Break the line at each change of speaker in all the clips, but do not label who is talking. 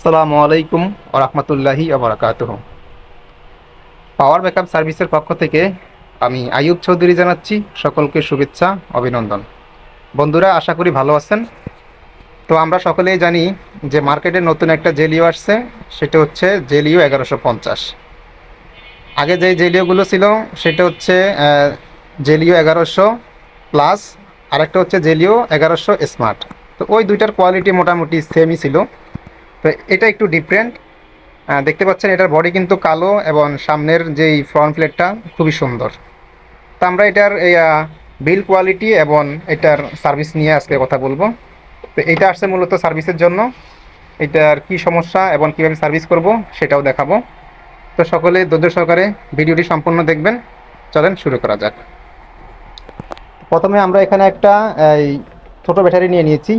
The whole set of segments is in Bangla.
আসসালামু আলাইকুম ওরহমতুল্লাহি আবরাকাতুহ পাওয়ার ব্যাকআপ সার্ভিসের পক্ষ থেকে আমি আইয়ুব চৌধুরী জানাচ্ছি সকলকে শুভেচ্ছা, অভিনন্দন। বন্ধুরা, আশা করি ভালো আছেন। তো আমরা সকলেই জানি যে মার্কেটে নতুন একটা জেলিও আসছে, সেটা হচ্ছে জেলিও এগারোশো পঞ্চাশ। আগে যে জেলিওগুলো ছিল, সেটা হচ্ছে জেলিও এগারোশো প্লাস, আরেকটা হচ্ছে জেলিও এগারোশো স্মার্ট। তো ওই দুইটার কোয়ালিটি মোটামুটি সেমই ছিল। তো এটা একটু ডিফারেন্ট দেখতে পাচ্ছেন, এটার বডি কিন্তু কালো এবং সামনের যেই ফ্রন্ট প্লেটটা খুবই সুন্দর। তো আমরা এটার বিল কোয়ালিটি এবং এটার সার্ভিস নিয়ে আজকে কথা বলব। তো এটা আসছে মূলত সার্ভিসের জন্য। এটার কি সমস্যা এবং কীভাবে সার্ভিস করব সেটাও দেখাবো। তো সকলে ধৈর্য সহকারে ভিডিওটি সম্পূর্ণ দেখবেন। চলেন শুরু করা যাক। প্রথমে আমরা এখানে একটা, এই, ছোটো ব্যাটারি নিয়ে নিয়েছি।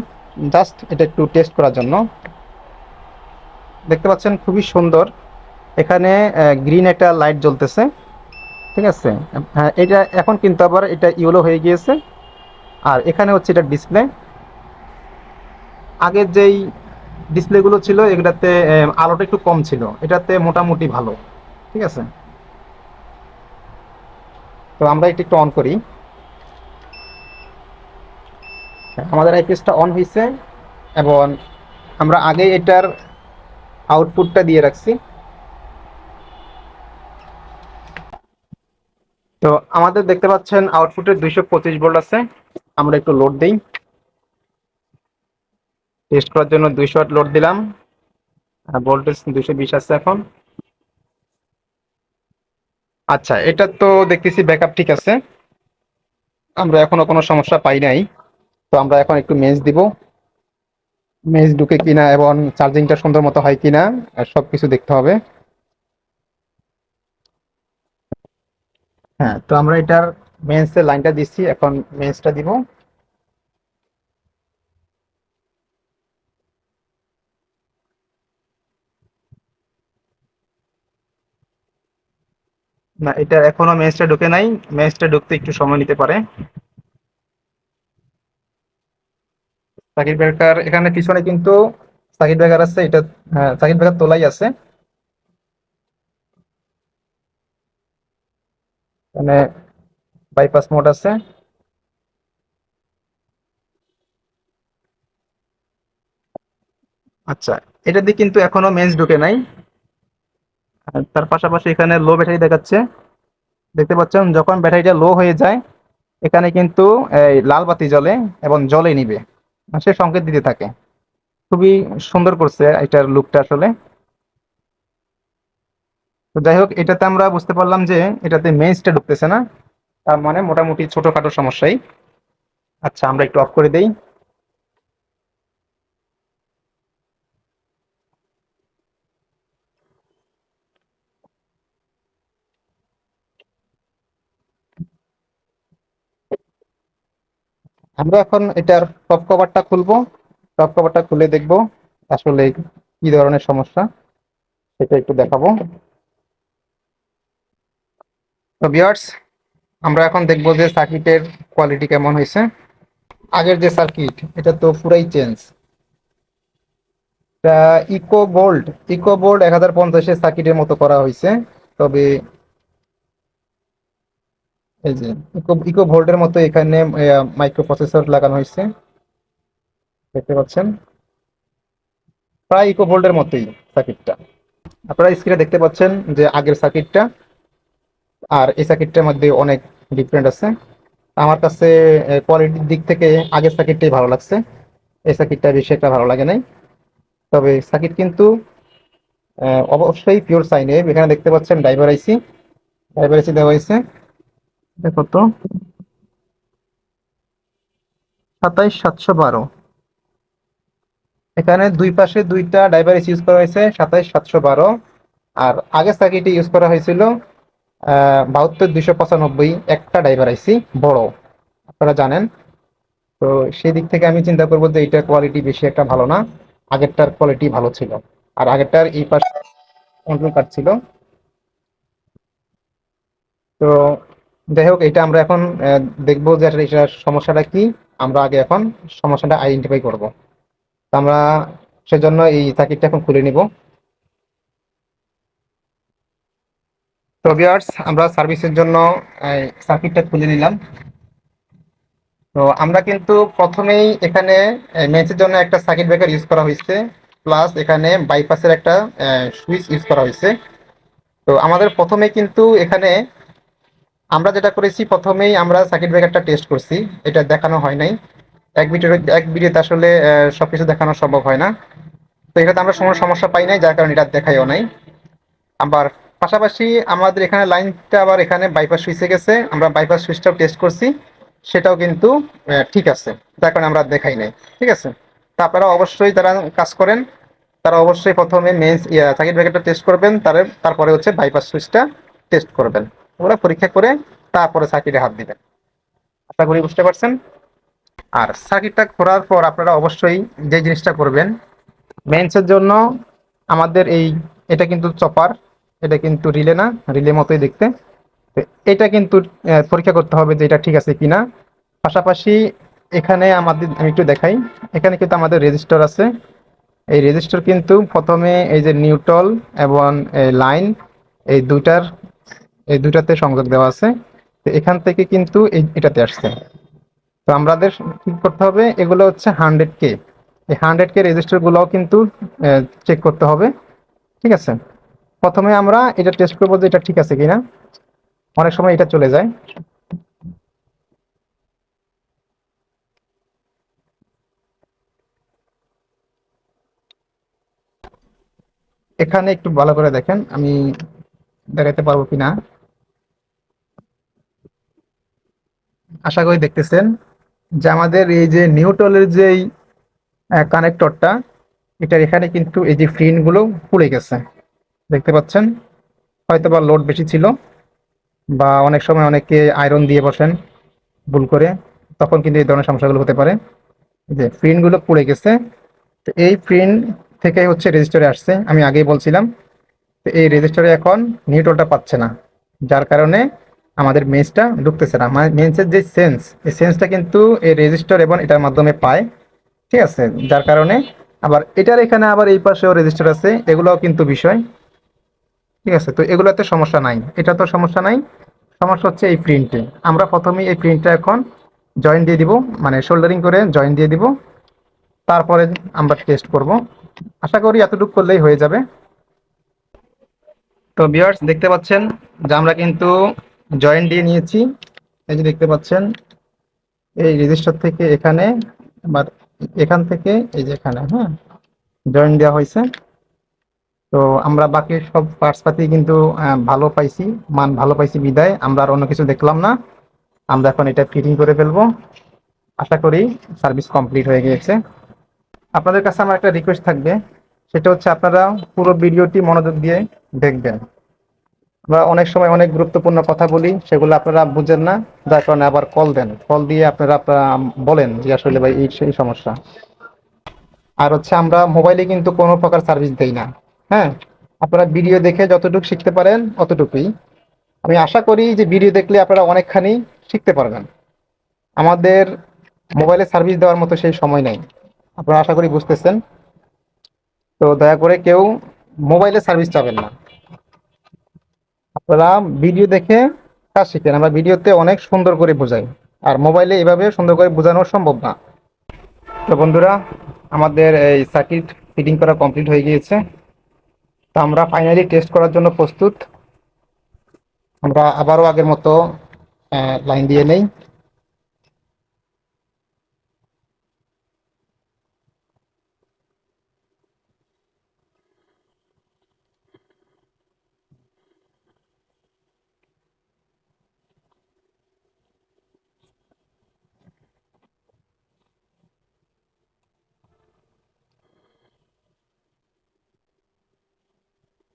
জাস্ট এটা একটু টেস্ট করার জন্য। দেখতে পাচ্ছেন খুবই সুন্দর। এখানে গ্রিন একটা লাইট জ্বলতেছে। ঠিক আছে? হ্যাঁ এটা এখন কিন্তু আবার এটা ইয়েলো হয়ে গিয়েছে। আর এখানে হচ্ছে এটা ডিসপ্লে আগের যেই ডিসপ্লেগুলো ছিল, এগুলাতে আলোটা একটু কম ছিল। এটাতে মোটামুটি ভালো। ঠিক আছে? তো আমরা এটা একটু অন করি। আমাদের আইপিএসটা অন হয়েছে এবং আমরা আগে এটার আউটপুটটা দিয়ে রাখছি। তো আমাদের দেখতে পাচ্ছেন আউটপুটে দুইশো পঁচিশ ভোল্ট আছে। আমরা একটু লোড দিই। টেস্ট করার জন্য দুইশো ওয়াট লোড দিলাম। ভোল্টেজ দুইশো বিশ আছে এখন। আচ্ছা এটা তো দেখতেছি ব্যাকআপ ঠিক আছে। আমরা এখনও কোনো সমস্যা পাই নাই। তো আমরা এখন একটু মেজ দিব। মেজ ঢুকে কিনা এবং চার্জিংটা সুন্দর মতো হয় কিনা, আর সবকিছু দেখতে হবে। হ্যাঁ তো আমরা এটার মেন্সের লাইনটা দিচ্ছি, এখন মেন্সটা দিব। না, এটা এখনও মেন্সটা ঢুকে নাই। মেন্সটা ঢুকতে একটু সময় নিতে পারে। সার্কিট ব্রেকার এখানে পিছনে কিন্তু সার্কিট ব্রেকার আছে, এটা হ্যাঁ সার্কিট ব্রেকার তোলাই আছে। এখানে বাইপাস মোড আছে। আচ্ছা এটা দিয়ে কিন্তু এখনও মেন্স ঢুকে নাই। তার পাশাপাশি এখানে লো ব্যাটারি দেখাচ্ছে। দেখতে পাচ্ছেন, যখন ব্যাটারিটা লো হয়ে যায়, এখানে কিন্তু লাল বাতি জ্বলে এবং জলে নিবে। সে সংকেত দিতে থাকে। খুবই সুন্দর করছে এটার লুকটা আসলে। তো যাই হোক, এটাতে আমরা বুঝতে পারলাম যে এটাতে মেইনসটা ঢুকতেছে না। তার মানে মোটামুটি ছোটখাটো সমস্যাই। আচ্ছা আমরা একটু অফ করে দেই। আমরা এখন এটার টপ কভারটা খুলবো। টপ কভারটা খুলে দেখব আসলে কি ধরনের সমস্যা। সেটা একটু দেখাবো। তো বিয়ার্স আমরা এখন দেখব যে সার্কিটের কোয়ালিটি কেমন হয়েছে। আগের যে সার্কিট এটা তো পুরাই change eco bold eco bold এক হাজার পঞ্চাশের সার্কিটের মতো করা হয়েছে। তবে এই যে ইকো ইকো ভোল্টের মতো এখানে মাইক্রো প্রসেসর লাগানো হয়েছে। দেখতে পাচ্ছেন? প্রায় ইকো ভোল্টের মতোই সার্কিটটা আপনারা স্ক্রিনে দেখতে পাচ্ছেন যে আগের সার্কিটটা আর এই সার্কিটটার মধ্যে অনেক ডিফারেন্ট আছে। আমার কাছে কোয়ালিটির দিক থেকে আগের সার্কিটটাই ভালো লাগছে। এই সার্কিটটা বেশি একটা ভালো লাগে নাই। তবে সার্কিট কিন্তু অবশ্যই পিওর সাইনে এখানে দেখতে পাচ্ছেন ড্রাইভার আইসি ড্রাইভার আইসি দেওয়া হয়েছে। দেখো তো। সাতাইশ সাতশো বারো। এখানে দুই পাশে দুইটা ড্রাইভার এসি ইউজ করা হয়েছে, সাতাইশ সাতশো বারো। আর আগের সার্কিটে ইউজ করা হয়েছিল বাহাত্তর দুইশো পঁচানব্বই, একটা ড্রাইভার আইসি বড়। আপনারা জানেন। তো সেই দিক থেকে আমি চিন্তা করব যে এইটার কোয়ালিটি বেশি একটা ভালো না, আগেরটার কোয়ালিটি ভালো ছিল। আর আগেরটার এই পাশে কন্ট্রোল কার্ড ছিল। তো যাই হোক এটা আমরা এখন দেখব যে এটার সমস্যাটা কি। আমরা আগে এখন সমস্যাটা আইডেন্টিফাই করব। আমরা সেজন্য এই সার্কিটটা এখন খুলে নিব। আমরা সার্ভিসের জন্য সার্কিটটা খুলে নিলাম। তো আমরা কিন্তু প্রথমেই এখানে মেন্সের জন্য একটা সার্কিট ব্রেকার ইউজ করা হয়েছে। প্লাস এখানে বাইপাসের একটা সুইচ ইউজ করা হয়েছে। তো আমাদের প্রথমে কিন্তু এখানে আমরা যেটা করেছি, প্রথমেই আমরা সার্কিট ব্রেকারটা টেস্ট করছি। এটা দেখানো হয় নাই। এক ভিডিও এক ভিডিওতে আসলে সব কিছু দেখানো সম্ভব হয় না। তো এটাতে আমরা কোনো সমস্যা পাই নাই, যার কারণে এটা দেখাইও নাই। আবার পাশাপাশি আমাদের এখানে লাইনটা আবার এখানে বাইপাস সুইচে গেছে। আমরা বাইপাস সুইচটাও টেস্ট করছি। সেটাও কিন্তু ঠিক আছে। যার কারণে আমরা দেখাই নাই। ঠিক আছে? তা আপনারা অবশ্যই যারা কাজ করেন, তারা অবশ্যই প্রথমে মেন্স সার্কিট ব্রেকারটা টেস্ট করবেন। তার তারপরে হচ্ছে বাইপাস সুইচটা টেস্ট করবেন। ওগুলো পরীক্ষা করে তারপরে সার্কিটে হাত দিবেন আশা করি বুঝতে পারছেন? আর সার্কিটটা করার পর আপনারা অবশ্যই যে জিনিসটা করবেন মেন্সের জন্য আমাদের এই, এটা কিন্তু চপার এটা কিন্তু রিলে না রিলে মতোই দেখতে। এটা কিন্তু পরীক্ষা করতে হবে যে এটা ঠিক আছে কিনা। পাশাপাশি এখানে আমাদের, আমি একটু দেখাই, এখানে কিন্তু আমাদের রেজিস্টার আছে। এই রেজিস্টার কিন্তু প্রথমে এই যে নিউট্রাল এবং লাইন এই দুইটার এই দুইটাতে সংযোগ দেওয়া আছে। তো এখান থেকে কিন্তু এটাতে আসছে। তো আমাদের কি করতে হবে, এগুলো হচ্ছে হান্ড্রেড কে এই হান্ড্রেড কে রেজিস্টার গুলোও কিন্তু চেক করতে হবে। ঠিক আছে? প্রথমে আমরা এটা টেস্ট করব যে এটা ঠিক আছে কিনা। অনেক সময় এটা চলে যায়। এখানে একটু ভালো করে দেখেন, আমি দেখাতে পারব কিনা। আশা করি দেখতেছেন যে আমাদের এই যে নিউটলের যে কানেক্টরটা এটার এখানে কিন্তু এই যে ফ্রিনগুলো পুড়ে গেছে। দেখতে পাচ্ছেন? হয়তো বা লোড বেশি ছিল বা অনেক সময় অনেকে আয়রন দিয়ে বসেন ভুল করে, তখন কিন্তু এই ধরনের সমস্যাগুলো হতে পারে। যে ফ্রিনগুলো পুড়ে গেছে, তো এই ফ্রিন থেকে হচ্ছে রেজিস্টারে আসছে। আমি আগেই বলছিলাম, তো এই রেজিস্টারে এখন নিউটলটা পাচ্ছে না, যার কারণে আমাদের মেন্সটা ঢুকতেছে না। মানে মেন্সের যে সেন্স এই সেন্সটা কিন্তু এই রেজিস্টার এবং এটার মাধ্যমে পায়। ঠিক আছে? যার কারণে আবার এটার এখানে আবার এই পাশেও রেজিস্টার আছে, এগুলোও কিন্তু বিষয়। ঠিক আছে? তো এগুলোতে সমস্যা নাই। এটা তো সমস্যা নাই। সমস্যা হচ্ছে এই প্রিন্টে আমরা প্রথমেই এই প্রিন্টটা এখন জয়েন দিয়ে দিব মানে শোল্ডারিং করে জয়েন দিয়ে দিব। তারপরে আমরা টেস্ট করব। আশা করি এতটুকু করলেই হয়ে যাবে। তো ভিউয়ার্স দেখতে পাচ্ছেন যে আমরা কিন্তু জয়েন দিয়ে নিয়েছি। এই যে দেখতে পাচ্ছেন, এই রেজিস্টার থেকে এখানে আবার এখান থেকে এই যে এখানে হ্যাঁ জয়েন দেওয়া হয়েছে। তো আমরা বাকি সব পার্টস পাতি কিন্তু ভালো পাইছি, মান ভালো পাইছি বিদায়। আমরা আর অন্য কিছু দেখলাম না। আমরা এখন এটা ফিটিং করে ফেলব। আশা করি সার্ভিস কমপ্লিট হয়ে গিয়েছে। আপনাদের কাছে আমার একটা রিকোয়েস্ট থাকবে। সেটা হচ্ছে আপনারা পুরো ভিডিওটি মনোযোগ দিয়ে দেখবেন। আমরা অনেক সময় অনেক গুরুত্বপূর্ণ কথা বলি, সেগুলো আপনারা বুঝেন না। যার কারণে আবার কল দেন। কল দিয়ে আপনারা বলেন যে আসলে ভাই এই সমস্যা। আর হচ্ছে আমরা মোবাইলে কিন্তু কোনো প্রকার সার্ভিস দেই না। হ্যাঁ? আপনারা ভিডিও দেখে যতটুকু শিখতে পারেন, অতটুকুই। আমি আশা করি যে ভিডিও দেখলে আপনারা অনেকখানি শিখতে পারবেন। আমাদের মোবাইলে সার্ভিস দেওয়ার মতো সেই সময় নেই। আপনারা আশা করি বুঝতেছেন। তো দয়া করে কেউ মোবাইলে সার্ভিস চাবেন না। আপনারা ভিডিও দেখে কাজ শিখেন আমরা ভিডিওতে অনেক সুন্দর করে বোঝাই। আর মোবাইলে এভাবে সুন্দর করে বোঝানো সম্ভব না। তো বন্ধুরা, আমাদের এই সার্কিট ফিটিং করা কমপ্লিট হয়ে গিয়েছে। তো আমরা ফাইনালি টেস্ট করার জন্য প্রস্তুত। আমরা আবারও আগের মতো লাইন দিয়ে নেই।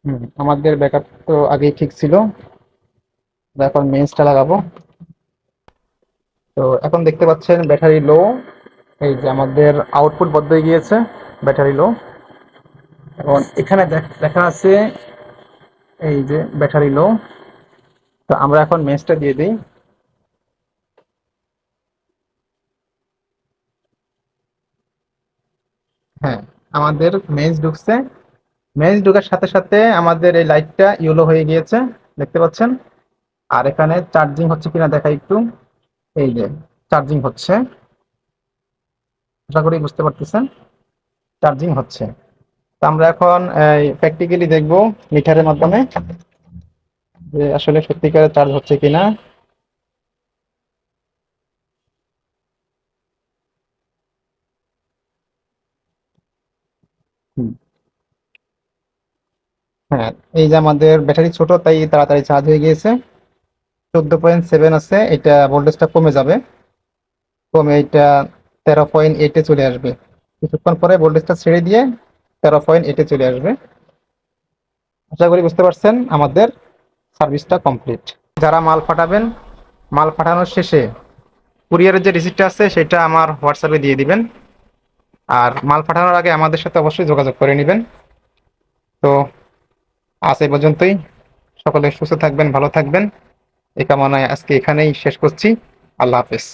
হুম, আমাদের ব্যাকআপ তো আগেই ঠিক ছিল। এখন মেন্সটা লাগাবো। তো এখন দেখতে পাচ্ছেন ব্যাটারি লো এই যে আমাদের আউটপুট হয়ে গিয়েছে ব্যাটারি লো এবং এখানে দেখা আছে এই যে ব্যাটারি লো তো আমরা এখন মেন্সটা দিয়ে দিই। হ্যাঁ আমাদের মেজ ঢুকছে। মেজ ঢুকার সাথে সাথে আমাদের এই লাইটটা ইয়েলো হয়ে গিয়েছে, দেখতে পাচ্ছেন? আর এখানে চার্জিং হচ্ছে কিনা দেখা একটু। এই যে চার্জিং হচ্ছে। আশা করি বুঝতে পারতেছেন। চার্জিং হচ্ছে। তো আমরা এখন প্র্যাকটিক্যালি দেখব মিটারের মাধ্যমে যে আসলে সত্যিকারের চার্জ হচ্ছে কিনা হুম। হ্যাঁ এই যে আমাদের ব্যাটারি ছোট, তাই তাড়াতাড়ি চার্জ হয়ে গিয়েছে। চোদ্দ পয়েন্ট সেভেন আছে, এটা ভোল্টেজটা কমে যাবে। কমে এটা তেরো পয়েন্ট এইটে চলে আসবে। কিছুক্ষণ পরে ভোল্টেজটা ছেড়ে দিয়ে তেরো পয়েন্ট এইটে চলে আসবে। আশা করি বুঝতে পারছেন, আমাদের সার্ভিসটা কমপ্লিট যারা মাল পাঠাবেন মাল পাঠানোর শেষে কুরিয়ারের যে রিসিপ্টটা আছে, সেটা আমার হোয়াটসঅ্যাপে দিয়ে দিবেন। আর মাল পাঠানোর আগে আমাদের সাথে অবশ্যই যোগাযোগ করে নেবেন। তো আজ এই পর্যন্তই। সকলে সুস্থ থাকবেন, ভালো থাকবেন। এই কামনায় আজকে এখানেই শেষ করছি। আল্লাহ হাফেজ।